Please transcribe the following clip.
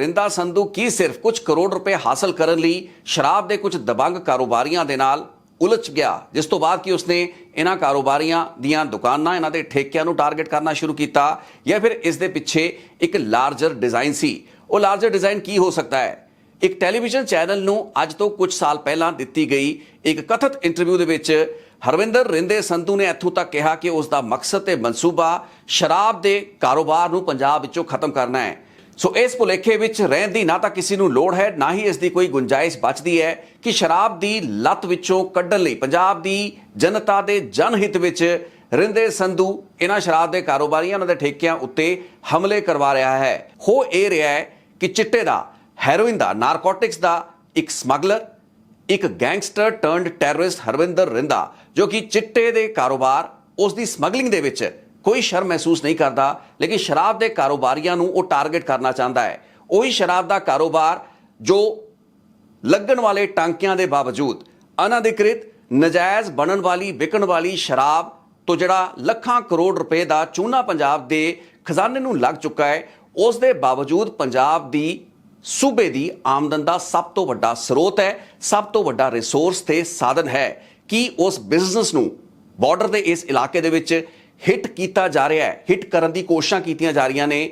ਰਿੰਦਾ ਸੰਧੂ ਕੀ ਸਿਰਫ ਕੁਝ ਕਰੋੜ ਰੁਪਏ ਹਾਸਲ ਕਰਨ ਲਈ ਸ਼ਰਾਬ ਦੇ ਕੁਝ ਦਬੰਗ ਕਾਰੋਬਾਰੀਆਂ ਦੇ ਨਾਲ ਉਲਝ ਗਿਆ, ਜਿਸ ਤੋਂ ਬਾਅਦ ਕਿ ਉਸਨੇ ਇਹਨਾਂ ਕਾਰੋਬਾਰੀਆਂ ਦੀਆਂ ਦੁਕਾਨਾਂ, ਇਹਨਾਂ ਦੇ ਠੇਕਿਆਂ ਨੂੰ ਟਾਰਗੇਟ ਕਰਨਾ ਸ਼ੁਰੂ ਕੀਤਾ ਜਾਂ ਫਿਰ ਇਸ ਦੇ ਪਿੱਛੇ ਇੱਕ ਲਾਰਜਰ ਡਿਜ਼ਾਈਨ ਸੀ। ਉਹ ਲਾਰਜਰ ਡਿਜ਼ਾਈਨ ਕੀ ਹੋ ਸਕਦਾ ਹੈ? ਇੱਕ ਟੈਲੀਵਿਜ਼ਨ ਚੈਨਲ ਨੂੰ ਅੱਜ ਤੋਂ ਕੁਝ ਸਾਲ ਪਹਿਲਾਂ ਦਿੱਤੀ ਗਈ ਇੱਕ ਕਥਿਤ ਇੰਟਰਵਿਊ ਦੇ ਵਿੱਚ ਹਰਵਿੰਦਰ ਰਿੰਦੇ ਸੰਧੂ ਨੇ ਇੱਥੋਂ ਤੱਕ ਕਿਹਾ ਕਿ ਉਸ ਦਾ ਮਕਸਦ ਤੇ ਮਨਸੂਬਾ ਸ਼ਰਾਬ ਦੇ ਕਾਰੋਬਾਰ ਨੂੰ ਪੰਜਾਬ ਵਿੱਚੋਂ ਖਤਮ ਕਰਨਾ ਹੈ। ਸੋ ਇਸ ਭੁਲੇਖੇ ਵਿੱਚ ਰਹਿਣ ਦੀ ਨਾ ਤਾਂ ਕਿਸੇ ਨੂੰ ਲੋੜ ਹੈ, ਨਾ ਹੀ ਇਸ ਦੀ ਕੋਈ ਗੁੰਜਾਇਸ਼ ਬਚਦੀ ਹੈ ਕਿ ਸ਼ਰਾਬ ਦੀ ਲੱਤ ਵਿੱਚੋਂ ਕੱਢਣ ਲਈ। ਪੰਜਾਬ ਦੀ ਜਨਤਾ ਦੇ ਜਨਹਿੱਤ ਵਿੱਚ ਰਿੰਦੇ ਸੰਧੂ ਇਹਨਾਂ ਸ਼ਰਾਬ ਦੇ ਕਾਰੋਬਾਰੀਆਂ ਉਹਨਾਂ ਦੇ ਠੇਕਿਆਂ ਉੱਤੇ ਹਮਲੇ ਕਰਵਾ ਰਿਹਾ ਹੈ। ਹੋ ਇਹ ਰਿਹਾ ਹੈ ਕਿ ਚਿੱਟੇ ਦਾ, ਹੈਰੋਇਨ ਦਾ, ਨਾਰਕੋਟਿਕਸ ਦਾ ਇੱਕ ਸਮਗਲਰ, ਇੱਕ gangster turned terrorist Harvinder Rinda, ਜੋ ਕਿ ਚਿੱਟੇ ਦੇ ਕਾਰੋਬਾਰ, ਉਸ ਦੀ ਸਮਗਲਿੰਗ ਦੇ ਵਿੱਚ ਕੋਈ ਸ਼ਰਮ ਮਹਿਸੂਸ ਨਹੀਂ ਕਰਦਾ, ਲੇਕਿਨ ਸ਼ਰਾਬ ਦੇ ਕਾਰੋਬਾਰੀਆਂ ਨੂੰ ਉਹ ਟਾਰਗੇਟ ਕਰਨਾ ਚਾਹੁੰਦਾ ਹੈ। ਉਹੀ ਸ਼ਰਾਬ ਦਾ ਕਾਰੋਬਾਰ ਜੋ ਲੱਗਣ ਵਾਲੇ ਟਾਂਕਿਆਂ ਦੇ ਬਾਵਜੂਦ ਅਨਅਧਿਕ੍ਰਿਤ, ਨਜਾਇਜ਼ ਬਣਨ ਵਾਲੀ, ਵਿਕਣ ਵਾਲੀ ਸ਼ਰਾਬ ਤੋਂ ਜਿਹੜਾ ਲੱਖਾਂ ਕਰੋੜ ਰੁਪਏ ਦਾ ਚੂਨਾ ਪੰਜਾਬ ਦੇ ਖਜ਼ਾਨੇ ਨੂੰ ਲੱਗ ਚੁੱਕਾ ਹੈ, ਉਸ ਦੇ ਬਾਵਜੂਦ ਪੰਜਾਬ ਦੀ ਸੂਬੇ ਦੀ ਆਮਦਨ ਦਾ ਸਭ ਤੋਂ ਵੱਡਾ ਸਰੋਤ ਹੈ, ਸਭ ਤੋਂ ਵੱਡਾ ਰਿਸੋਰਸ ਤੇ ਸਾਧਨ ਹੈ ਕਿ ਉਸ ਬਿਜ਼ਨਸ ਨੂੰ ਬਾਰਡਰ ਦੇ ਇਸ ਇਲਾਕੇ ਦੇ ਵਿੱਚ ਹਿੱਟ ਕੀਤਾ ਜਾ ਰਿਹਾ ਹੈ। ਹਿੱਟ ਕਰਨ ਦੀ ਕੋਸ਼ਿਸ਼ਾਂ ਕੀਤੀਆਂ ਜਾ ਰਹੀਆਂ ਨੇ।